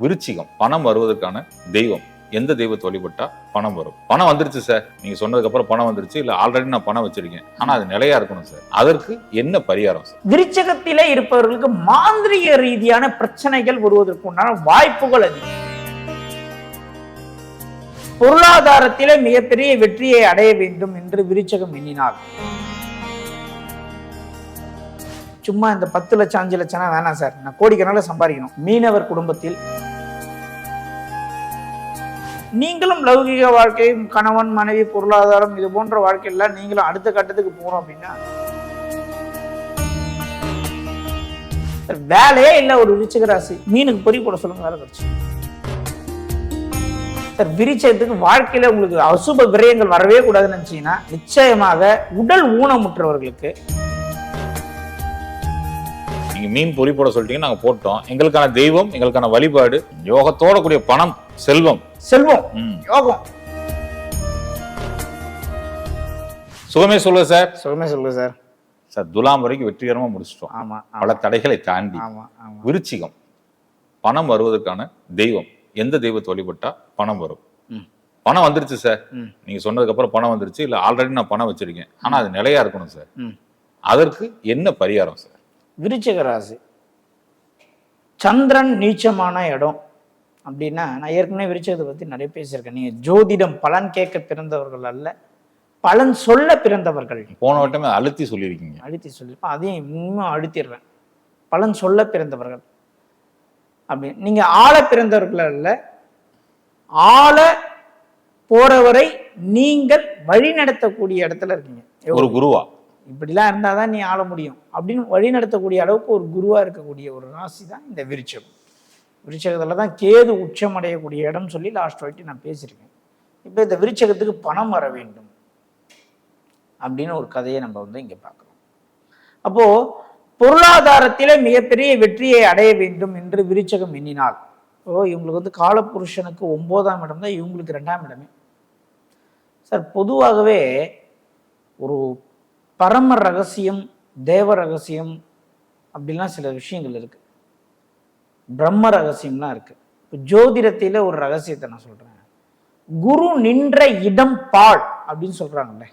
விருச்சிகம் பணம் வருவதற்கான தெய்வம். எந்த தெய்வத்தை வழிபட்டா பணம் வரும்? பணம் வந்துருச்சு சார். நீங்க சொன்னதுக்கு அப்புறம் பணம் வந்துருச்சு. இல்ல ஆல்ரெடி நான் பணம் வச்சிருக்கேன். ஆனா அது நிலையா இருக்கணும் சார். அதற்கு என்ன பரிகாரம் சார்? விருச்சகத்திலே இருப்பவர்களுக்கு மாந்திரிக ரீதியான பிரச்சனைகள் வருவதற்கு உண்டான வாய்ப்புகள் அதிகம். பொருளாதாரத்திலே மிகப்பெரிய வெற்றியை அடைய வேண்டும் என்று விருச்சகம் எண்ணினார் சும்மா இந்த பத்து லட்சம் அஞ்சு லட்சம்னா வேணாம் சார். நான் கோடிக்கணக்கில் சம்பாதிக்கணும். மீனவர் குடும்பத்தில் நீங்களும் லௌகிக வாழ்க்கை கணவன் மனைவி பொருளாதாரம் இது போன்ற வாழ்க்கையில் நீங்களும் அடுத்த கட்டத்துக்கு போறோம் அப்படின்னா வேலையே இல்லை ஒரு விருச்சிக ராசி. மீனுக்கு பொறி போட சொல்லுங்க வேலை கிடச்சி. சார் விரிச்சதுக்கு வாழ்க்கையில உங்களுக்கு அசுப விரயங்கள் வரவே கூடாதுன்னு நினைச்சீங்கன்னா நிச்சயமாக உடல் ஊனமுற்றவர்களுக்கு நீங்க மீன் பொறி போட சொல்லிட்டீங்க நாங்க போட்டோம். எங்களுக்கான தெய்வம் எங்களுக்கான வழிபாடு யோகத்தோட கூடிய பணம் செல்வம். செல்வம். யோகம். சுகமே சொல்லுங்க சார் சுகமே சொல்லுங்க சார் சார் துலாம் வரைக்கும் வெற்றிகரமா முடிச்சிட்டோம். ஆமா பல தடைகளை தாண்டி. ஆமா ஆமா. விருச்சிகம். பணம் வருவதற்கான தெய்வம். எந்த தெய்வத்தை வழிபட்டா பணம் வரும். பணம் வந்துருச்சு சார். நீங்க சொன்னதுக்கு அப்புறம் பணம் வந்துருச்சு இல்ல ஆல்ரெடி நான் பணம் வச்சிருக்கேன். ஆனா அது நிலையா இருக்கணும் சார். அதற்கு என்ன பரிகாரம் சார் விருச்சிக ராசி. சந்திரன் நீச்சமான இடம் அப்படின்னா நான் ஏற்கனவே விருச்சகத்தை பத்தி நிறைய பேசியிருக்கேன். நீங்க ஜோதிடம் பலன் கேட்க பிறந்தவர்கள் அல்ல பலன் சொல்ல பிறந்தவர்கள். போன வட்டமே அழுத்தி சொல்லியிருக்கீங்க. அழுத்தி சொல்லியிருப்பேன் அதையும் இன்னும் அழுத்திடுறேன். பலன் சொல்ல பிறந்தவர்கள் அப்படி. நீங்க ஆள பிறந்தவர்கள் அல்ல ஆள போறவரை நீங்கள் வழி நடத்தக்கூடிய இடத்துல இருக்கீங்க. ஒரு குருவா? இப்படிலாம் இருந்தால் தான் நீ ஆள முடியும். அப்படின்னு வழி நடத்தக்கூடிய அளவுக்கு ஒரு குருவாக இருக்கக்கூடிய ஒரு ராசி தான் இந்த விருச்சகம். விருச்சகத்துல தான் கேது உச்சம் அடையக்கூடிய இடம் சொல்லி லாஸ்ட் வாட்டி நான் பேசியிருக்கேன். இப்போ இந்த விருச்சகத்துக்கு பணம் வர வேண்டும் அப்படின்னு ஒரு கதையை நம்ம வந்து இங்கே பார்க்குறோம். அப்போது பொருளாதாரத்தில் மிகப்பெரிய வெற்றியை அடைய வேண்டும் என்று விருச்சகம் எண்ணினார் ஓ இவங்களுக்கு வந்து காலப்புருஷனுக்கு ஒன்பதாம் இடம் தான் இவங்களுக்கு ரெண்டாம் இடமே. சார் பொதுவாகவே ஒரு பரம ரகசியம் தேவ ரகசியம் அப்படிலாம் சில விஷயங்கள் இருக்கு. பிரம்ம ரகசியம்லாம் இருக்கு. இப்போ ஜோதிடத்தில ஒரு ரகசியத்தை நான் சொல்றேன். குரு நின்ற இடம் பாழ் அப்படின்னு சொல்றாங்கல்ல.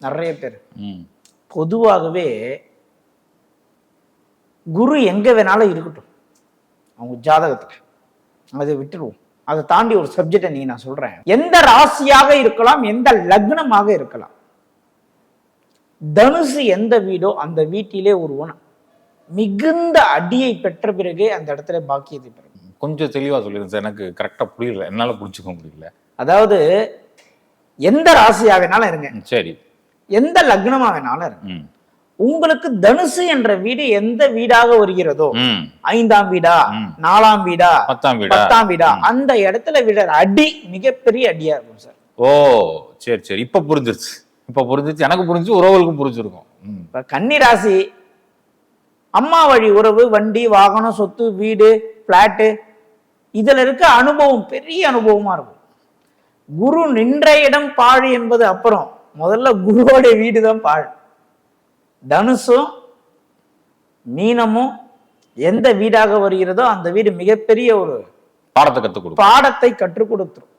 நிறைய பேர். பொதுவாகவே குரு எங்க வேணாலும் இருக்கட்டும். அவங்க ஜாதகத்துல. அதை விட்டுருவோம். அதை தாண்டி ஒரு சப்ஜெக்டை நீ நான் சொல்றேன். எந்த ராசியாக இருக்கலாம் எந்த லக்னமாக இருக்கலாம். தனுசு எந்த வீடோ அந்த வீட்டிலே ஒருவன் மிகுந்த அடியை பெற்ற பிறகே அந்த இடத்துல பாக்கியத்தை பெறும். கொஞ்சம் தெளிவா சொல்லிருங்க சார் எனக்கு கரெக்டா புரியல. என்னால புடிச்சுக்க முடியல. அதாவது எந்த ராசியா வேணாலும் இருங்க. சரி. எந்த லக்னமா வேணாலும் இருங்க. உங்களுக்கு தனுசு என்ற வீடு எந்த வீடாக வருகிறதோ. ஐந்தாம் வீடா. நாலாம் வீடா பத்தாம் வீடா? பத்தாம் வீடா அந்த இடத்துல விடுற அடி மிகப்பெரிய அடியா இருக்கும் சார். ஓ சரி சரி. இப்ப புரிஞ்சிருச்சு. இப்ப புரிஞ்சிருச்சு எனக்கு புரிஞ்சு உறவுகளுக்கும் புரிஞ்சிருக்கும். இப்ப கன்னி ராசி அம்மா வழி உறவு வண்டி வாகனம் சொத்து வீடு பிளாட்டு இதுல இருக்க அனுபவம் பெரிய அனுபவமா இருக்கும். குரு நின்ற இடம் பாழ் என்பது அப்புறம் முதல்ல குருவோட வீடு தான் பாழ். தனுசும் மீனமும் எந்த வீடாக வருகிறதோ அந்த வீடு மிகப்பெரிய ஒரு பாடத்தை கொடுக்கும். பாடத்தை கற்றுக் கொடுத்துரும்.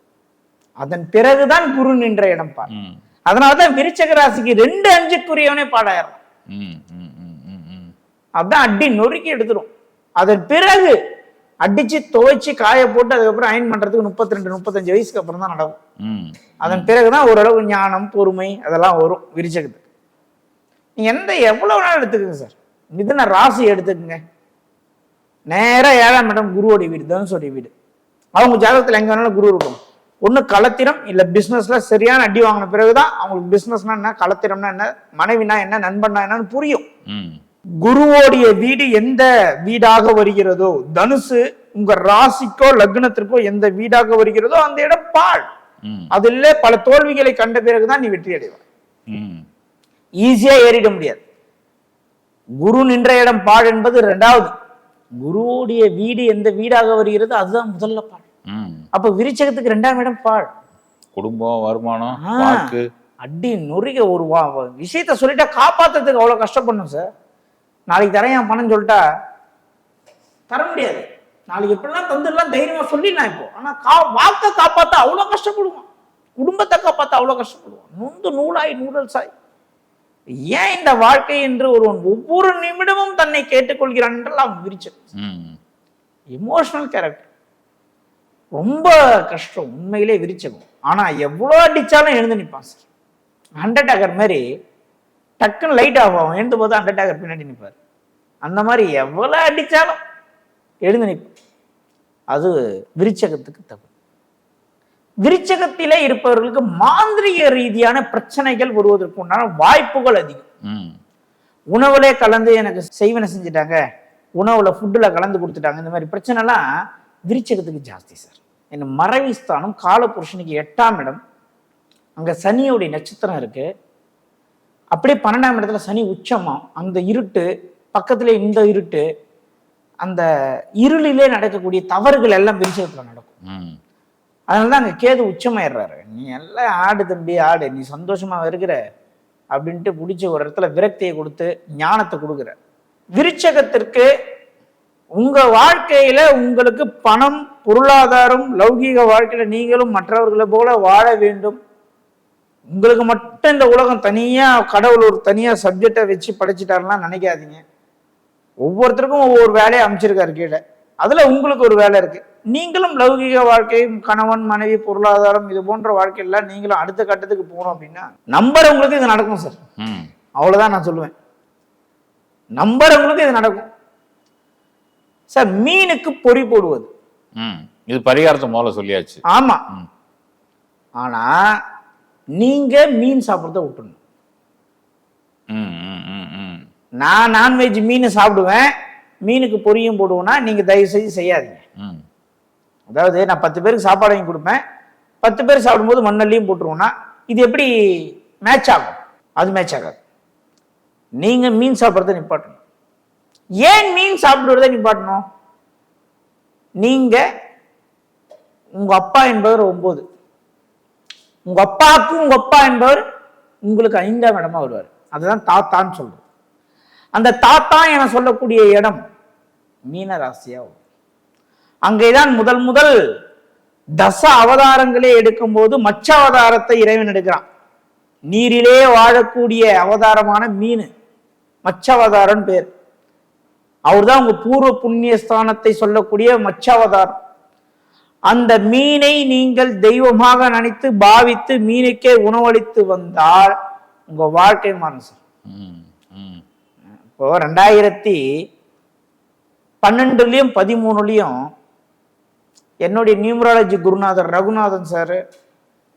அதன் பிறகுதான் குரு நின்ற இடம் பாழ். ம். அதனாலதான் விருச்சக ராசிக்கு ரெண்டு அஞ்சுக்குரியவனே பாடாயிரம். அதான் அடி நொறுக்கி எடுத்துரும். அதன் பிறகு அடிச்சு துவைச்சு காய போட்டு அதுக்கப்புறம் அயன் பண்றதுக்கு முப்பத்தி ரெண்டு முப்பத்தஞ்சு வயசுக்கு அப்புறம் தான் நடக்கும் ம். அதன் பிறகுதான் ஓரளவு ஞானம் பொறுமை அதெல்லாம் வரும் விரிச்சகத்துக்கு. நீங்க எந்த எவ்வளவு நாள் எடுத்துக்கங்க சார்? மிதுன ராசி எடுத்துக்கங்க. நேரா ஏழாம் இடம் குருவோடைய வீடு தனுஷோடைய வீடு. அவங்க ஜாதகத்துல எங்க வேணாலும் குரு இருக்கும் ஒண்ணு களத்திரம் இல்ல பிசினஸ்ல சரியான அடி வாங்கின பிறகுதான் அவங்களுக்கு பிசினஸ்னா என்ன களத்திரம்னா என்ன மனைவினா என்ன நண்பன்னா என்னன்னு புரியும். குருவோடைய வீடு எந்த வீடாக வருகிறதோ தனுசு உங்க ராசிக்கோ லக்னத்திற்கோ எந்த வீடாக வருகிறதோ அந்த இடம் ம். அதில் பல தோல்விகளை கண்ட பிறகுதான் நீ வெற்றி அடைவாய். ஈஸியா ஏறிட முடியாது குரு நின்ற இடம் பாழ் என்பது இரண்டாவது குருவுடைய வீடு எந்த வீடாக வருகிறதோ அதுதான் முதல்ல ம். அப்ப விருச்சகத்துக்கு ரெண்டாம் இடம் பாழ் குடும்பம் வருமானம் அடி நொறுக ஒரு விஷயத்த சொல்லிட்டா காப்பாத்துறதுக்கு அவ்வளவு கஷ்டப்படணும் சார். நாளைக்கு தரேன் என் பணம் சொல்லிட்டா தர முடியாது. நாளைக்கு எப்படிலாம் தந்துடலாம் தைரியமா சொல்லிடலாம் இப்போ. ஆனா கா வாக்கை காப்பாத்த அவ்வளவு கஷ்டப்படுவான். குடும்பத்தை காப்பாத்த அவ்வளவு கஷ்டப்படுவான். நொந்து நூலாய் நூடல் சாய். ஏன் இந்த வாழ்க்கை என்று ஒருவன் ஒவ்வொரு நிமிடமும் தன்னை கேட்டுக்கொள்கிறான் என்றால் அவன் விரிச்சல் ம். எமோஷனல் கேரக்டர் ரொம்ப கஷ்டம் உண்மையிலே விரிச்சகம். ஆனா எவ்வளோ அடிச்சாலும் எழுந்து நிற்பான் சார். ஹண்ட்ரட் டேக்கர் மாதிரி டக்குன்னு லைட் ஆஃப் ஆகும் எழுந்து போது ஹண்ட்ரட் டேக்கர் பின்னாடி நிற்பார். அந்த மாதிரி எவ்வளோ அடிச்சாலும் எழுந்து நிற்பான். அது விரிச்சகத்துக்கு தப்பு விரிச்சகத்திலே இருப்பவர்களுக்கு மாந்திரிக ரீதியான பிரச்சனைகள் வருவதற்கு உண்டான வாய்ப்புகள் அதிகம். ம். உணவுலே கலந்து எனக்கு செய்வனை செஞ்சுட்டாங்க. உணவுல ஃபுட்டுல கலந்து கொடுத்துட்டாங்க. இந்த மாதிரி பிரச்சனைலாம் விரிச்சகத்துக்கு ஜாஸ்தி சார். என்ன மறைவி ஸ்தானம் காலபுருஷனுக்கு எட்டாம் இடம். அங்க சனியோடைய நட்சத்திரம் இருக்கு. அப்படியே பன்னெண்டாம் இடத்துல சனி உச்சமா அந்த இருட்டு பக்கத்துல இந்த இருட்டு அந்த இருளிலே நடக்கக்கூடிய தவறுகள் எல்லாம் விரிச்சகத்துல நடக்கும். ம். அதனால தான் அங்கே கேது உச்சமாயிடுறாரு. நீ எல்லாம் ஆடு தம்பி ஆடு நீ சந்தோஷமா இருக்கிற அப்படின்ட்டு பிடிச்ச ஒரு இடத்துல விரக்தியை கொடுத்து ஞானத்தை கொடுக்குற விருச்சகத்திற்கு உங்க வாழ்க்கையில உங்களுக்கு பணம் பொருளாதாரம் லௌகீக வாழ்க்கையில நீங்களும் மற்றவர்களை போல வாழ வேண்டும். உங்களுக்கு மட்டும் இந்த உலகம் தனியா கடவுள் ஒரு தனியா சப்ஜெக்டை வச்சு படைச்சிட்டாருலாம் நினைக்காதீங்க. ஒவ்வொருத்தருக்கும் ஒவ்வொரு வேலையை அமைச்சிருக்காரு கீழே. அதுல உங்களுக்கு ஒரு வேலை இருக்கு. நீங்களும் லௌகிக வாழ்க்கை கணவன் மனைவி பொருளாதாரம் இது போன்ற வாழ்க்கையெல்லாம் நீங்களும் அடுத்த கட்டத்துக்கு போகணும் அப்படின்னா நம்புறவங்களுக்கு இது நடக்கும் சார். அவ்வளவுதான் நான் சொல்லுவேன். நம்புறவங்களுக்கு இது நடக்கும். சார் மீனுக்கு பொறி போடுவது. ம் இது பரிகாரத்தை முதல்ல சொல்லியாச்சு. ஆமா. ஆனா நீங்க மீன் சாப்பிட்றத விட்டுணும். நான் நான்வெஜ் மீன் சாப்பிடுவேன் மீனுக்கு பொரியும் போடுவேன்னா நீங்க தயவு செஞ்சு செய்யாதீங்க. ம். அதாவது நான் பத்து பேருக்கு சாப்பாடு வாங்கி கொடுப்பேன். பத்து பேர் சாப்பிடும்போது மண்ணல்லையும் போட்டுருவோம்னா இது எப்படி மேட்ச் ஆகும்? அது மேட்ச் ஆகாது. நீங்க மீன் சாப்பிட்றத நிப்பாட்டணும். ஏன் மீன் சாப்பிடுவதை நிப்பாட்டணும் நீங்க உங்க அப்பா என்பவர் ஒன்பது உங்க அப்பாவுக்கு உங்க அப்பா என்பவர் உங்களுக்கு ஐந்தாம் இடமா வருவார். அதுதான் தாத்தான்னு சொல்றோம். அந்த தாத்தா என சொல்லக்கூடிய இடம் மீன ராசியா அங்கேதான் முதல் முதல் தச அவதாரங்களே எடுக்கும்போது மச்ச அவதாரத்தை இறைவன் எடுக்கிறான். நீரிலே வாழக்கூடிய அவதாரமான மீன் மச்ச அவதாரம் பேர். அவர்தான் உங்க பூர்வ புண்ணிய ஸ்தானத்தை சொல்லக்கூடிய மச்ச அவதாரம் அந்த மீனை நீங்கள் தெய்வமாக நினைத்து பாவித்து மீனுக்கே உணவளித்து வந்தால் உங்க வாழ்க்கை மாறும் சார். இப்போ ரெண்டாயிரத்தி பன்னெண்டுலயும் பதிமூணுலயும் என்னுடைய நியூமராலஜி குருநாதர் ரகுநாதன் சார்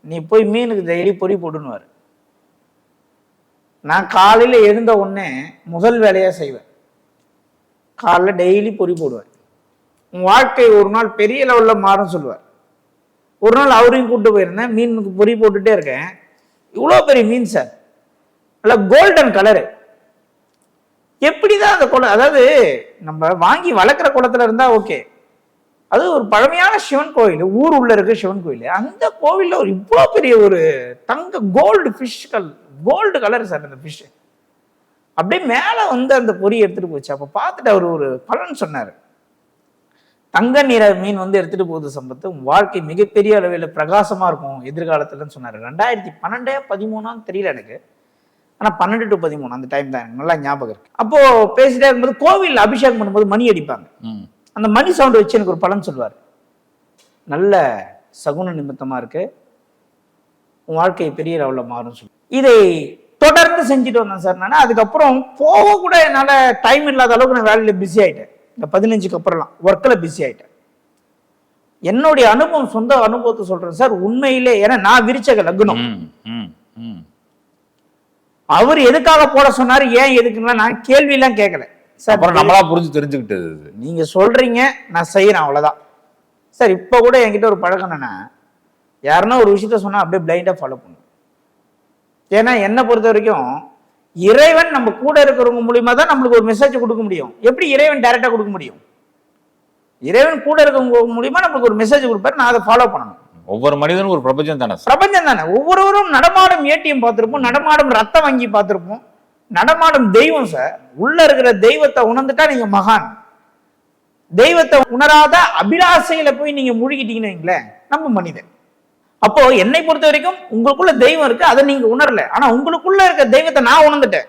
நீ போய் மீனுக்கு டெய்லி பொறி போடுன்னுவார் நான் காலையில எழுந்த உடனே முதல் வேலையா செய்வேன். காலைல டெய்லி பொறி போடுவார். உன் வாழ்க்கை ஒரு நாள் பெரிய லெவலில் மாறும் சொல்லுவார். ஒரு நாள் அவரையும் கூப்பிட்டு போயிருந்தேன். மீனுக்கு பொறி போட்டுட்டே இருக்கேன். இவ்வளோ பெரிய மீன் சார் நல்லா கோல்டன் கலரு எப்படி தான் அந்த குளம் அதாவது நம்ம வாங்கி வளர்க்குற குளத்துல இருந்தால் ஓகே அது ஒரு பழமையான சிவன் கோயில். ஊர் உள்ள இருக்க சிவன் கோயில். அந்த கோவில்ல ஒரு இவ்வளோ பெரிய ஒரு தங்க கோல்டு ஃபிஷ்கள் கோல்டு கலர் சார் அந்த ஃபிஷ்ஷு அப்படியே மேலே வந்து அந்த பொறி எடுத்துட்டு போச்சு. அப்போ பார்த்துட்டு அவர் ஒரு பலன் சொன்னார். தங்க நிற மீன் வந்து எடுத்துட்டு போகுது சம்பத்து உன் வாழ்க்கை மிகப்பெரிய அளவில் பிரகாசமா இருக்கும் எதிர்காலத்துலன்னு சொன்னார். ரெண்டாயிரத்தி பன்னெண்டே பதிமூணான்னு தெரியல எனக்கு. ஆனா பன்னெண்டு டு பதிமூணு அந்த டைம் தான் எனக்கு நல்லா ஞாபகம் இருக்கு. அப்போ பேசிட்டே இருக்கும்போது கோவில் அபிஷேகம் பண்ணும்போது மணி அடிப்பாங்க. அந்த மணி சவுண்ட் வச்சு எனக்கு ஒரு பலன் சொல்லுவார். நல்ல சகுன நிமித்தமா இருக்கு. உன் வாழ்க்கை பெரிய லெவலில் மாறும் சொல்லி. இதை தொடர்ந்து செஞ்சுட்டு வந்தேன் சார் நான். அதுக்கப்புறம் போக கூட என்னால் டைம் இல்லாத அளவுக்கு நான் வேலையில் பிஸி ஆயிட்டேன். இந்த பதினஞ்சுக்கு அப்புறம்லாம் ஒர்க்கில் பிஸி ஆயிட்டேன். என்னுடைய அனுபவம் சொந்த அனுபவத்தை சொல்றேன் சார். உண்மையிலே ஏன்னா நான் விரிச்சக லக்னம். அவர் எதுக்காக போட சொன்னாரு ஏன் எதுக்குன்னா நான் கேள்வியெல்லாம் கேட்கல சார் அப்புறம் நம்மளா புரிஞ்சு தெரிஞ்சுக்கிட்டது இது. நீங்க சொல்றீங்க நான் செய்யறேன் அவ்வளவுதான். சார் இப்போ கூட என்கிட்ட ஒரு பழக்கம் என்னன்னா யாருன்னா ஒரு விஷயத்த சொன்னா அப்படியே பிளைண்டா ஃபாலோ பண்ணும். ஏன்னா என்னை பொறுத்த வரைக்கும் இறைவன் நம்ம கூட இருக்கிறவங்க மூலியமா தான் நம்மளுக்கு ஒரு மெசேஜ் கொடுக்க முடியும். எப்படி இறைவன் டைரக்டா கொடுக்க முடியும்? இறைவன் கூட இருக்கிறவங்க மூலியமா நம்மளுக்கு ஒரு மெசேஜ் கொடுப்பாரு நான் அதை ஃபாலோ பண்ணணும். ஒவ்வொரு மனிதனும் ஒரு பிரபஞ்சம் தானே பிரபஞ்சம் தானே. ஒவ்வொருவரும் நடமாடும் ஏடிஎம் பார்த்திருப்போம் நடமாடும் ரத்த வங்கி பார்த்திருப்போம் நடமாடும் தெய்வம் சார். உள்ள இருக்கிற தெய்வத்தை உணர்ந்துட்டா நீங்க மகான். தெய்வத்தை உணராத அபிலாசையில போய் நீங்க முழுகிட்டீங்கன்னு வைங்களேன் நம்ம மனிதன். அப்போ என்னை பொறுத்த வரைக்கும் உங்களுக்குள்ள தெய்வம் இருக்கு அதை நீங்க உணரல. ஆனா உங்களுக்குள்ள இருக்க தெய்வத்தை நான் உணர்ந்துட்டேன்.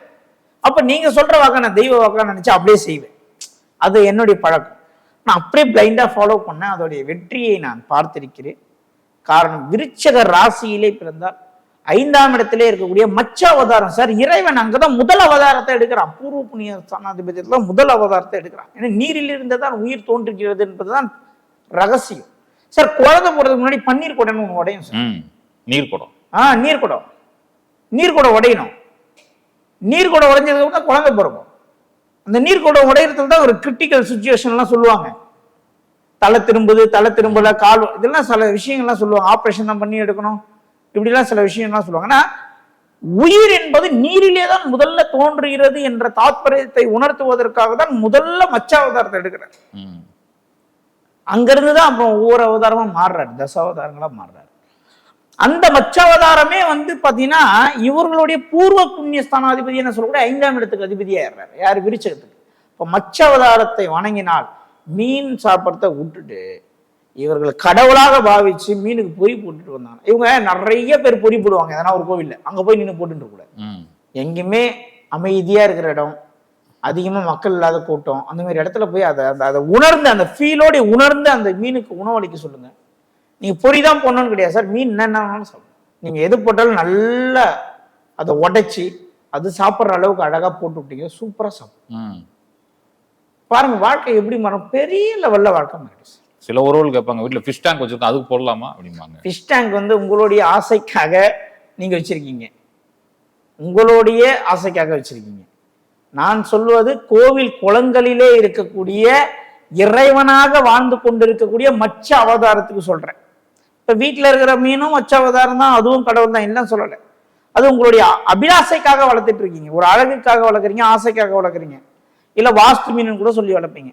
அப்ப நீங்க சொல்ற வாக்க நான் தெய்வ வாக்கா நினைச்சு அப்படியே செய்வேன். அது என்னுடைய பழக்கம். நான் அப்படியே பிளைண்டா ஃபாலோ பண்ணேன். அதோடைய வெற்றியை நான் பார்த்திருக்கிறேன். காரணம் விருச்சக ராசியிலே பிறந்தால் ஐந்தாம் இடத்திலே இருக்கக்கூடிய மச்ச அவதாரம் சார் இறைவன் அங்கதான் முதல் அவதாரத்தை எடுக்கிறான். பூர்வ புண்ணிய ஸ்தானாதிபதியத்துல முதல் அவதாரத்தை எடுக்கிறான். ஏன்னா நீரில் இருந்துதான் உயிர் தோன்றுகிறது என்பதுதான் ரகசியம். சார் குழந்தை போறதுக்கு முன்னாடி பன்னீர் குடம்னு ஒன்று உடையும் சார். நீர் குடம். ஆ நீர் குடம். நீர் குடம் உடையணும். நீர் குடம் உடைஞ்சதுக்கு தான் குழந்தை பிறக்கும். அந்த நீர் குடம் உடையறதுல தான் ஒரு கிரிட்டிக்கல் சுச்சுவேஷன்லாம் சொல்லுவாங்க. தலை திரும்புது தலை திரும்பல கால் இதெல்லாம் சில விஷயங்கள்லாம் சொல்லுவாங்க. ஆப்ரேஷன் தான் பண்ணி எடுக்கணும். இப்படிலாம் சில விஷயம்லாம் சொல்லுவாங்க. உயிர் என்பது நீரிலே தான் முதல்ல தோன்றுகிறது என்ற தாத்பரியத்தை உணர்த்துவதற்காக தான் முதல்ல மச்சாவதாரத்தை எடுக்கிறார். ம். அங்கிருந்து தான் அப்புறம் ஒவ்வொரு அவதாரமா மாறுறாரு தசாவதாரங்களா மாறுறாரு. அந்த மச்சாவதாரமே வந்து பாத்தீங்கன்னா இவர்களுடைய பூர்வ புண்ணிய ஸ்தானாதிபதி என்ன சொல்லக்கூடிய ஐந்தாம் இடத்துக்கு அதிபதியாயிடுறாரு. யார்? விருச்சகத்துக்கு. இப்போ மச்சாவதாரத்தை வணங்கினால் மீன் சாப்பிட்றத விட்டுட்டு இவர்கள் கடவுளாக பாவிச்சு மீனுக்கு பொறி போட்டுட்டு வந்தாங்க. இவங்க நிறைய பேர் பொறி போடுவாங்க. எதனா ஒரு கோவில்ல. அங்க போய் நின்று போட்டுட்டு கூடாது. ம். எங்கேயுமே அமைதியா இருக்கிற இடம் அதிகமா மக்கள் இல்லாத கூட்டம் அந்த மாதிரி இடத்துல போய் அதை அந்த அதை உணர்ந்து அந்த ஃபீலோட உணர்ந்து அந்த மீனுக்கு உணவளிக்க சொல்லுங்க. நீங்க பொறி தான் போடணும்னு கிடையாது சார். மீன் என்னென்னாலும் சாப்பிடும் நீங்க எது போட்டாலும் நல்லா அதை உடைச்சி அது சாப்பிட்ற அளவுக்கு அழகா போட்டு விட்டீங்க சூப்பரா சாப்பிடும் பாருங்க வாழ்க்கை எப்படி மாறும்? பெரிய லெவல்ல வாழ்க்கை மாறிடுச்சு சில உறவுகள் கேட்பாங்க வீட்டில் ஃபிஷ் டேங்க் வச்சிருக்கோம் அதுக்கு போடலாமா? அப்படிம்பாங்க. ஃபிஷ் டேங்க் வந்து உங்களுடைய ஆசைக்காக நீங்க வச்சிருக்கீங்க. உங்களுடைய ஆசைக்காக வச்சிருக்கீங்க. நான் சொல்வது கோவில் குளங்களிலே இருக்கக்கூடிய இறைவனாக வாழ்ந்து கொண்டிருக்கக்கூடிய மச்ச அவதாரத்துக்கு சொல்றேன். இப்ப வீட்டுல இருக்கிற மீனும் மச்ச அவதாரம் தான் அதுவும் கடவுள் தான் இல்லைன்னு சொல்லலை. அது உங்களுடைய அபிலாசைக்காக வளர்த்துட்டு இருக்கீங்க. ஒரு அழகுக்காக வளர்க்குறீங்க ஆசைக்காக வளர்க்குறீங்க. இல்ல வாஸ்து மீன் கூட சொல்லி வளர்ப்பீங்க.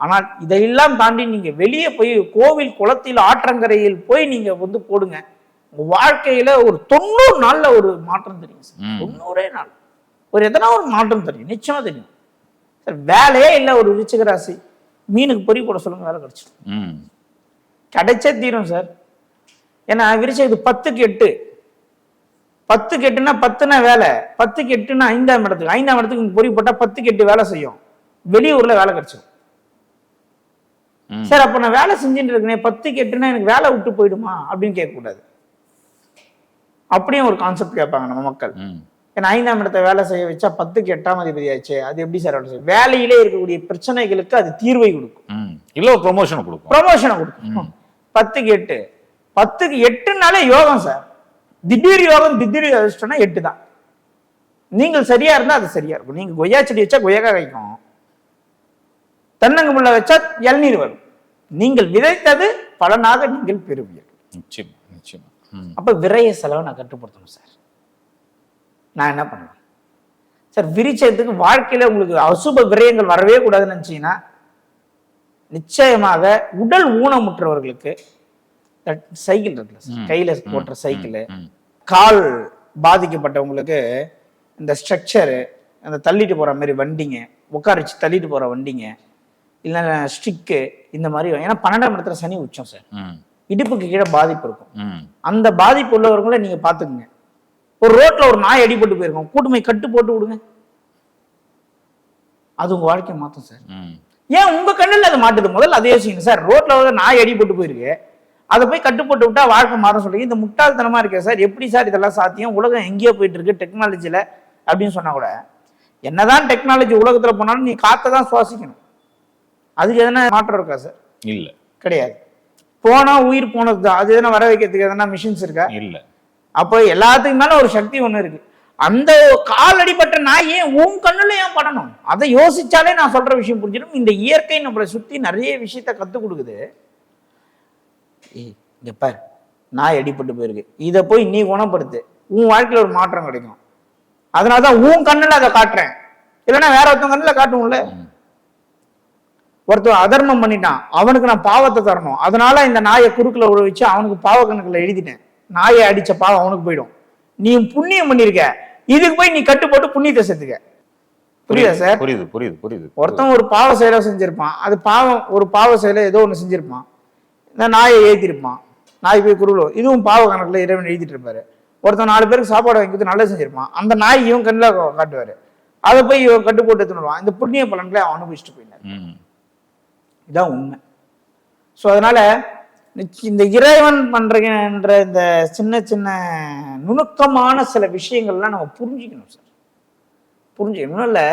ஆனால் இதையெல்லாம் தாண்டி நீங்க வெளியே போய் கோவில் குளத்தில் ஆற்றங்கரையில் போய் நீங்க வந்து போடுங்க. உங்க வாழ்க்கையில ஒரு தொண்ணூறு நாள்ல ஒரு மாற்றம் தெரியும் சார். தொண்ணூறே நாள். ஒரு எதனா ஒரு மாற்றம் தெரியும். நிச்சயமா தெரியும். சார் வேலையே இல்லை ஒரு விருச்சிக ராசி. மீனுக்கு பொறி போட சொல்லுங்க வேலை கிடைச்சிடும். கிடைச்சே தீரும் சார். ஏன்னா விருச்சகத்துக்கு பத்துக்கு எட்டு. பத்துக்கு எட்டுனா பத்துனா வேலை. பத்துக்கு எட்டுனா ஐந்தாம் இடத்துக்கு. ஐந்தாம் இடத்துக்கு பொறி போட்டா பத்துக்கு எட்டு வேலை செய்யும். வெளியூர்ல வேலை கிடைச்சிடும். சார் அப்ப நான் வேலை செஞ்சுட்டு இருக்கேன் பத்துக்கு எட்டுனா எனக்கு வேலை விட்டு போயிடுமா? அப்படின்னு கேட்கக்கூடாது. அப்படியும் ஒரு கான்செப்ட் கேட்பாங்க நம்ம மக்கள். ஏன்னா ஐந்தாம் இடத்தை வேலை செய்ய வச்சா பத்துக்கு எட்டாம் அதிபதி ஆச்சு அது எப்படி சார் வேலை செய்யும்? வேலையிலே இருக்கக்கூடிய பிரச்சனைகளுக்கு அது தீர்வை கொடுக்கும். இல்ல ஒரு ப்ரொமோஷன் கொடுக்கும். ப்ரமோஷனை கொடுக்கும். பத்துக்கு எட்டு. பத்துக்கு எட்டுனாலே யோகம் சார். திடீர் யோகம் திடீர் அதிர்ஷ்டம்னா எட்டு தான். நீங்கள் சரியா இருந்தா அது சரியா இருக்கும். நீங்க கொய்யா செடி வச்சா கொய்யாக்காய் வைக்கும் தென்னங்கமுள்ள வச்சா இளநீர் வரும். நீங்கள் விதைத்தது பலனாக நீங்கள் பெறுவீர்கள். நிச்சயமா நிச்சயமா. அப்ப விரைய செலவை நான் கட்டுப்படுத்தணும் சார். நான் என்ன பண்ணுவேன்? சார் விரிச்சதுக்கு வாழ்க்கையில உங்களுக்கு அசுப விரயங்கள் வரவே கூடாதுன்னு நினைச்சீங்கன்னா நிச்சயமாக உடல் ஊனமுற்றவர்களுக்கு சைக்கிள் இருக்குல்ல. கையில ஓட்டுற சைக்கிள் கால் பாதிக்கப்பட்டவங்களுக்கு இந்த ஸ்ட்ரக்சரு அந்த தள்ளிட்டு போற மாதிரி வண்டிங்க உட்கார வச்சு தள்ளிட்டு போற வண்டிங்க இல்லைன்னா ஸ்டிக்கு இந்த மாதிரி ஏன்னா பன்னெண்டாம் இடத்துல சனி உச்சம் சார். இடுப்புக்கு கீழே பாதிப்பு இருக்கும். அந்த பாதிப்பு உள்ளவர்களை நீங்க பாத்துக்குங்க ஒரு ரோட்ல ஒரு நாய் அடிபட்டு போயிருக்கும். கூட்டுமை கட்டு போட்டு விடுங்க. அது உங்க வாழ்க்கையை மாத்தும் சார். ஏன் உங்க கண்ணுல அது மாட்டுது? முதல்ல அதே யோசிங்க சார். ரோட்ல ஒரு நாய் அடிபட்டு போயிருக்கு. அதை போய் கட்டு போட்டு விட்டா வாழ்க்கை மாறும் சொல்றீங்க. இந்த முட்டாள்தனமா இருக்கே சார். எப்படி சார் இதெல்லாம் சாத்தியம்? உலகம் எங்கேயோ போயிட்டு இருக்கு டெக்னாலஜில அப்படின்னு சொன்னா கூட என்னதான் டெக்னாலஜி உலகத்துல போனாலும் நீ காத்தை தான் சுவாசிக்கணும். அதுக்கு எதனா மாற்றம் இருக்கா சார்? இல்ல. கிடையாது. போனா உயிர் போனது தான் அது எதனா வர வைக்கிறதுக்கு எதனா மிஷின்ஸ் இருக்கா? இல்ல. அப்போ எல்லாத்துக்கும் மேலே ஒரு சக்தி ஒன்று இருக்கு. அந்த கால் அடிபட்ட நாய் ஏன் உன் கண்ணுல ஏன் படணும்? அதை யோசிச்சாலே நான் சொல்ற விஷயம் புரிஞ்சிடும். இந்த இயற்கை நம்மளை சுத்தி நிறைய விஷயத்த கற்றுக் கொடுக்குது. ஏய் நாய் அடிபட்டு போயிருக்கு. இதை போய் நீ குணப்படுத்து. உன் வாழ்க்கையில் ஒரு மாற்றம் கிடைக்கும். அதனாலதான் உன் கண்ணுல அதை காட்டுறேன். இல்லைன்னா வேற ஒருத்தன் கண்ணுல காட்டுவோம்ல. ஒருத்தர் ஒருத்தன் அதர்மம் பண்ணிட்டான். அவனுக்கு நான் பாவத்தை தரணும். அதனால இந்த நாயை குறுக்கில் உழவிச்சு அவனுக்கு பாவ கணக்கில் எழுதிட்டேன். நாயை அடிச்ச பாவம் அவனுக்கு போயிடும். நீ புண்ணியம் பண்ணிருக்க. இதுக்கு போய் நீ கட்டு போட்டு புண்ணியத்தை சேர்த்துக்க புரியுதா சார்? புரியுது புரியுது புரியுது. ஒருத்தன் ஒரு பாவ செயலை செஞ்சிருப்பான். அது பாவம் ஒரு பாவ செயலை ஏதோ ஒன்று செஞ்சிருப்பான். இந்த நாயை ஏற்றிருப்பான் நாய் போய் குருவலோ இதுவும் பாவ கணக்கில் இறைவன் எழுதிட்டு இருப்பாரு. ஒருத்தன் நாலு பேருக்கு சாப்பாடு வாங்கி கொடுத்து நல்லா செஞ்சிருப்பான். அந்த நாய் இவன் கண்ணில் காட்டுவாரு. அதை போய் இவன் கட்டு போட்டு எடுத்துன்னு இந்த புண்ணிய பலன்களை அவன் அனுபவிச்சுட்டு போயினார் இதான் உண்மை. ஸோ அதனால இந்த இறைவன் பண்றன்ற இந்த சின்ன சின்ன நுணுக்கமான சில விஷயங்கள்லாம் நம்ம புரிஞ்சுக்கணும் சார். புரிஞ்சுக்கணும். இல்லை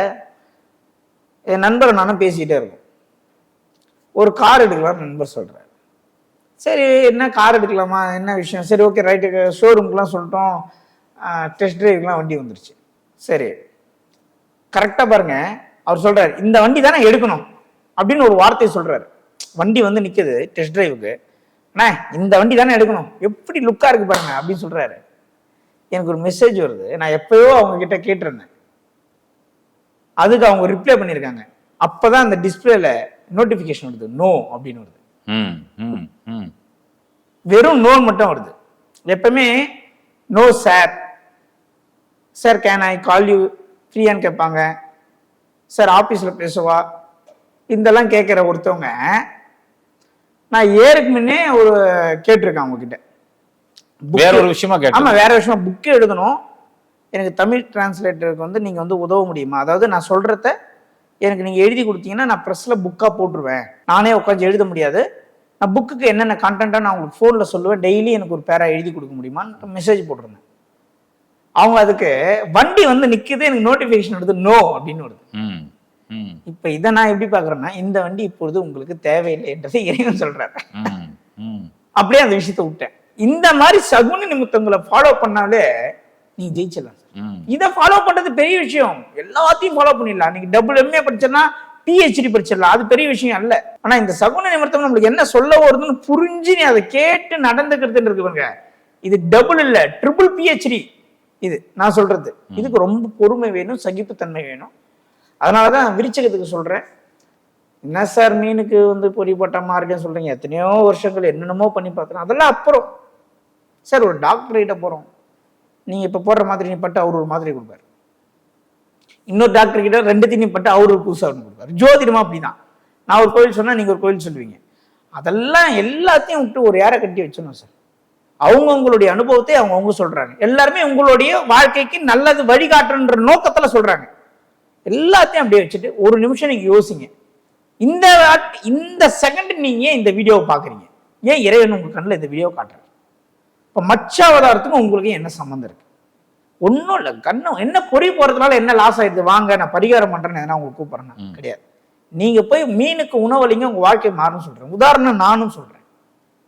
என் நண்பர் நானும் பேசிக்கிட்டே இருக்கோம். ஒரு கார் எடுக்கலாம்னு நண்பர் சொல்கிறார் சரி என்ன கார் எடுக்கலாமா? என்ன விஷயம்? சரி ஓகே ரைட்டு. ஷோரூம்க்குலாம் சொல்லிட்டோம். டெஸ்ட் டிரைவ்க்குலாம் வண்டி வந்துருச்சு. சரி. கரெக்டாக பாருங்கள் அவர் சொல்கிறார் இந்த வண்டி தானே எடுக்கணும் அப்படின்னு ஒரு வார்த்தையை சொல்கிறார் வண்டி வந்து நிற்கிது டெஸ்ட் ட்ரைவுக்கு. அண்ணா இந்த வண்டி தானே எடுக்கணும். எப்படி லுக்கா இருக்கு பாருங்க அப்படின்னு சொல்றாரு. எனக்கு ஒரு மெசேஜ் வருது. நான் எப்பயோ அவங்க கிட்ட கேட்டிருந்தேன். அதுக்கு அவங்க ரிப்ளை பண்ணியிருக்காங்க. அப்பதான் அந்த டிஸ்பிளேல நோட்டிஃபிகேஷன் வருது. நோ அப்படின்னு வருது. ம் ம் ம். வெறும் நோ மட்டும் வருது. எப்பவுமே no sir sir can I call you ஃப்ரீயான்னு கேட்பாங்க. சார் ஆஃபீஸில் பேசுவா? இதெல்லாம் கேட்குற ஒருத்தவங்க நான் ஏருக்கு முன்னே ஒரு கேட்டிருக்கேன் அவங்க கிட்ட Book- வேற ஒரு விஷயமா கேட்டேன். ஆமா வேற விஷயமா புக்கு எழுதணும். எனக்கு தமிழ் டிரான்ஸ்லேட்டருக்கு வந்து நீங்க வந்து உதவ முடியுமா? அதாவது நான் சொல்றத எனக்கு நீங்க எழுதி கொடுத்தீங்கன்னா நான் ப்ரெஸ்ல புக்கா போட்டுருவேன். நானே உட்காந்து எழுத முடியாது. நான் புக்குக்கு என்னென்ன கண்டென்ட்டா நான் உங்களுக்கு ஃபோனில் சொல்லுவேன் டெய்லி எனக்கு ஒரு பேரா எழுதி கொடுக்க முடியுமான்னு மெசேஜ் போட்டிருந்தேன். அவங்க அதுக்கு வண்டி வந்து நிக்குது எனக்கு நோட்டிஃபிகேஷன் வருது நோ அப்படின்னு வருது. இப்போ இதை நான் எப்படி பார்க்குறேன்னா இந்த வண்டி இப்பொழுது உங்களுக்கு தேவையில்லை என்றதை இறைவன் சொல்றாரு. அப்படியே அந்த விஷயத்தை விட்டேன். இந்த மாதிரி சகுனி நிமித்தங்களை ஃபாலோ பண்ணாலே நீங்க ஜெயிச்சிடலாம் சார். இதை ஃபாலோ பண்றது பெரிய விஷயம். எல்லாத்தையும் ஃபாலோ பண்ணிடலாம். நீங்க டபுள் எம்ஏ படிச்சனா பிஹெச்டி படிச்சிடலாம். அது பெரிய விஷயம் அல்ல. ஆனா இந்த சகுன நிமித்தம் நம்மளுக்கு என்ன சொல்ல வருதுன்னு புரிஞ்சு நீ அதை கேட்டு நடந்துக்கிறதுன்னு இருக்கு இது டபுள் இல்ல ட்ரிபிள் பிஹெச்டி இது நான் சொல்றது. இதுக்கு ரொம்ப பொறுமை வேணும் சகிப்புத்தன்மை வேணும். அதனாலதான் விரிச்சகத்துக்கு சொல்கிறேன் என்ன சார் மீனுக்கு வந்து பொறிப்பட்டமாக போட்ட சொல்கிறீங்க எத்தனையோ வருஷங்கள் என்னென்னமோ பண்ணி பார்த்தோம் அதெல்லாம் அப்புறம். சார் ஒரு டாக்டர் போகிறோம் நீங்கள் இப்போ போடுற மாதிரி நீ பட்டு அவர் ஒரு மாதிரி கொடுப்பாரு. இன்னொரு டாக்டர் கிட்ட ரெண்டு தண்ணி பட்டு அவர் ஒரு புதுசாக கொடுப்பார். ஜோதிடமாக அப்படி அப்படிதான். நான் ஒரு கோயில் சொன்னால் நீங்கள் ஒரு கோயில் சொல்லுவீங்க. அதெல்லாம் எல்லாத்தையும் விட்டு ஒரு யாரை கட்டி வச்சிடணும் சார்? அவங்க உங்களுடைய அனுபவத்தை அவங்க அவங்க சொல்கிறாங்க எல்லாருமே உங்களுடைய வாழ்க்கைக்கு நல்லது வழிகாட்டுன்ற நோக்கத்தில் சொல்கிறாங்க எல்லாத்தையும் அப்படியே வச்சுட்டு ஒரு நிமிஷம் நீங்க யோசிங்க. இந்த இந்த செகண்ட் நீங்க ஏன் இந்த வீடியோவை பாக்குறீங்க ஏன் இறைவன் உங்க கண்ணில் இந்த வீடியோ காட்டுறாரு? இப்போ மச்சாவதாரத்துக்கும் உங்களுக்கு என்ன சம்மந்தம் இருக்கு? ஒன்றும் இல்லை கண்ணும் என்ன பொறி போறதுனால என்ன லாஸ் ஆயிடுது? வாங்க நான் பரிகாரம் பண்றேன்னு எதனா உங்களுக்கு கூப்பிடுறேன். கிடையாது. நீங்க போய் மீனுக்கு உணவளிங்க உங்க வாழ்க்கை மாறும்னு சொல்றேன். உதாரணம் நானும் சொல்றேன்.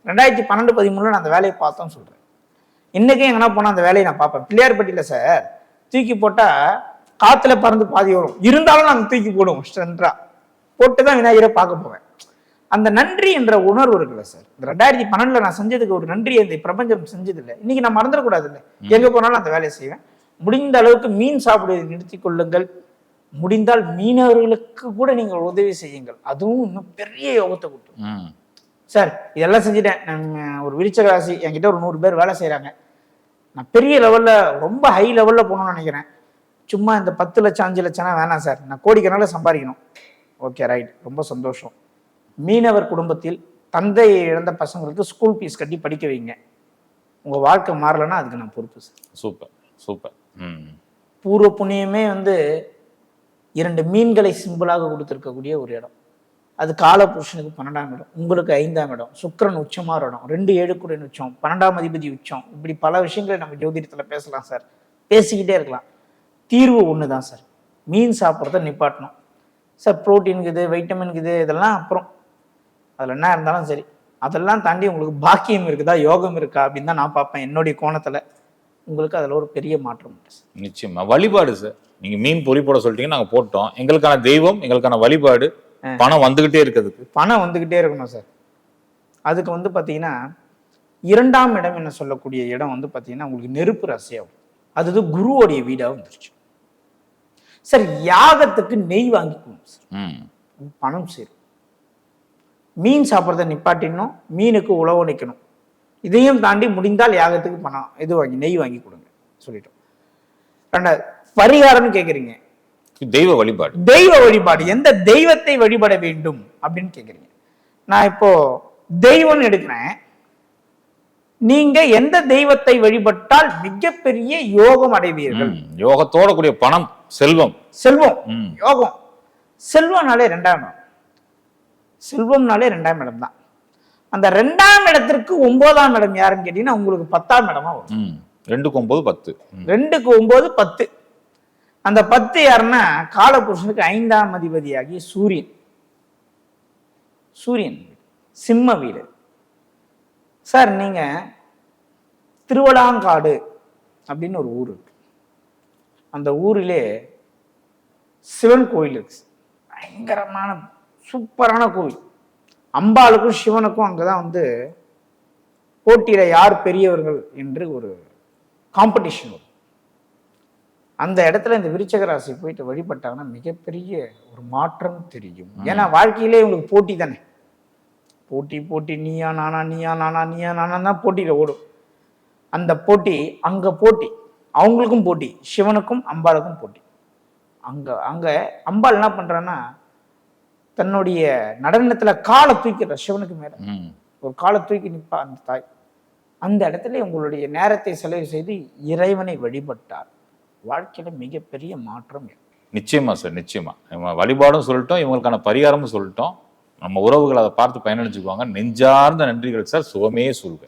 ரெண்டாயிரத்தி பன்னெண்டு பதிமூணுல நான் அந்த வேலையை பார்த்தோம் சொல்றேன். இன்னைக்கும் எங்கன்னா போனா அந்த வேலையை நான் பார்ப்பேன். பிள்ளையார்பட்டியில சார் தூக்கி போட்டா காத்துல பறந்து பாதி வரும். இருந்தாலும் நாங்க தூக்கி போடுவோம் ஸ்ட்ரென்த்ரா போட்டு தான் விநாயகரை பார்க்க போவேன். அந்த நன்றி என்ற உணர்வு இருக்குல்ல சார். இந்த ரெண்டாயிரத்தி பன்னெண்டுல நான் செஞ்சதுக்கு ஒரு நன்றி இந்த பிரபஞ்சம் செஞ்சது இல்லை இன்னைக்கு நான் மறந்துடக்கூடாது இல்லை. எங்க போனாலும் அந்த வேலையை செய்வேன். முடிந்த அளவுக்கு மீன் சாப்பிடுவதை நிறுத்திக் கொள்ளுங்கள். முடிந்தால் மீனவர்களுக்கு கூட நீங்கள் உதவி செய்யுங்கள். அதுவும் இன்னும் பெரிய யோகத்தை கொடுக்கும். ம். சார் இதெல்லாம் செஞ்சுட்டேன். நம்ம ஒரு விருச்சக ராசி என்கிட்ட ஒரு நூறு பேர் வேலை செய்கிறாங்க நான் பெரிய லெவலில் ரொம்ப ஹை லெவலில் போகணும்னு நினைக்கிறேன். சும்மா இந்த பத்து லட்சம் அஞ்சு லட்சம்னா வேணாம் சார். நான் கோடிக்கணக்கில் சம்பாதிக்கணும். ஓகே ரைட் ரொம்ப சந்தோஷம். மீனவர் குடும்பத்தில் தந்தையை இழந்த பசங்களுக்கு ஸ்கூல் ஃபீஸ் கட்டி படிக்க வைங்க. உங்கள் வாழ்க்கை மாறலைன்னா அதுக்கு நான் பொறுப்பு சார். Super super. பூர்வ புண்ணியமே வந்து இரண்டு மீன்களை சிம்பிளாக கொடுத்துருக்கக்கூடிய ஒரு இடம். அது காலபுருஷனுக்கு பன்னெண்டாம் இடம். உங்களுக்கு ஐந்தாம் இடம். சுக்கிரன் உச்சமாக இடம். ரெண்டு ஏழுக்குடன் உச்சம். பன்னெண்டாம் அதிபதி உச்சம். இப்படி பல விஷயங்களை நம்ம ஜோதிடத்தில் பேசலாம் சார். பேசிக்கிட்டே இருக்கலாம். தீர்வு ஒன்று தான் சார் மீன் சாப்பிட்றத நிப்பாட்டணும். சார் ப்ரோட்டீனுக்குது வைட்டமின்குது இதெல்லாம் அப்புறம். அதில் என்ன இருந்தாலும் சரி. அதெல்லாம் தாண்டி உங்களுக்கு பாக்கியம் இருக்குதா யோகம் இருக்கா அப்படின்னு தான் நான் பார்ப்பேன் என்னுடைய கோணத்தில். உங்களுக்கு அதில் ஒரு பெரிய மாற்றம் உண்டு சார் நிச்சயமா. வழிபாடு சார் நீங்க மீன் பொறி போட சொல்லிட்டீங்க நாங்க போட்டோம். எங்களுக்கான தெய்வம் எங்களுக்கான வழிபாடு பணம் வந்துகிட்டே இருக்கிறதுக்கு. பணம் வந்துக்கிட்டே இருக்கணும் சார் அதுக்கு வந்து பார்த்தீங்கன்னா இரண்டாம் இடம் என்ன சொல்லக்கூடிய இடம் வந்து பார்த்தீங்கன்னா உங்களுக்கு நெருப்பு ராசியாகும் அது குருவோடைய வீடாக வந்துருச்சு. சார் யாகத்துக்கு நெய் வாங்கிக்கணும் சார் ம். பணம் சேரும். மீன் சாப்பிட்றத நிப்பாட்டிடணும் மீனுக்கு உழவு நிற்கணும் இதையும் தாண்டி முடிந்தால் யாகத்துக்கு பணம் இது வாங்கி நெய் வாங்கி கொடுங்க சொல்லிட்டோம். ரெண்டாவது பரிகாரம்னு கேட்குறீங்க தெய்வ வழிபாடு. தெய்வ வழிபாடு எந்த தெய்வத்தை வழிபட வேண்டும் அப்படின்னு கேக்குறீங்க. நான் இப்போ தெய்வம்னு எடுக்கிறேன். நீங்க எந்த தெய்வத்தை வழிபட்டால் மிகப்பெரிய யோகம் அடைவீர்கள். யோகத்தோட கூடிய பணம். செல்வம். செல்வம். யோகம். செல்வம்னாலே ரெண்டாம் இடம். செல்வம்னாலே ரெண்டாம் இடம் தான். அந்த ரெண்டாம் இடத்திற்கு ஒன்பதாம் இடம் யாருன்னு கேட்டீங்கன்னா உங்களுக்கு பத்தாம் இடமா வரும். ரெண்டுக்கு ஒன்பது பத்து. ரெண்டுக்கு ஒன்பது பத்து. அந்த பத்து யாருன்னா காலபுருஷனுக்கு ஐந்தாம் அதிபதியாகிய சூரியன். சூரியன் சிம்ம வீடு சார் நீங்க திருவளாங்காடு அப்படின்னு ஒரு ஊர் இருக்கு. அந்த ஊரிலே சிவன் கோயில் இருக்கு. பயங்கரமான சூப்பரான கோவில். அம்பாளுக்கும் சிவனுக்கும் அங்கதான் வந்து போட்டியிட யார் பெரியவர்கள் என்று ஒரு காம்படிஷன் வரும். அந்த இடத்துல இந்த விருச்சக ராசி போயிட்டு வழிபட்டாங்கன்னா மிகப்பெரிய ஒரு மாற்றம் தெரியும். ஏன்னா வாழ்க்கையிலே உங்களுக்கு போட்டி தானே. போட்டி போட்டி நீயா நானா நீயா நானா நீயா நானா தான் போட்டியில ஓடும். அந்த போட்டி அங்க போட்டி. அவங்களுக்கும் போட்டி சிவனுக்கும் அம்பாளுக்கும் போட்டி. அங்க அங்க அம்பாள் என்ன பண்றான்னா தன்னுடைய நடனத்துல காலை தூக்கிற சிவனுக்கு மேல. ஒரு காலை தூக்கி நிற்பா அந்த தாய். அந்த இடத்துல உங்களுடைய நேரத்தை செலவு செய்து இறைவனை வழிபட்டார். வாழ்க்கையில மிகப்பெரிய மாற்றம். நிச்சயமா சார் நிச்சயமா. வழிபாடும் சொல்லிட்டோம் இவங்களுக்கான பரிகாரமும் சொல்லிட்டோம். நம்ம உறவுகள் அதை பார்த்து பயனடைஞ்சுக்குவாங்க. நெஞ்சார்ந்த நன்றிகள் சார் சுகமே சொல்க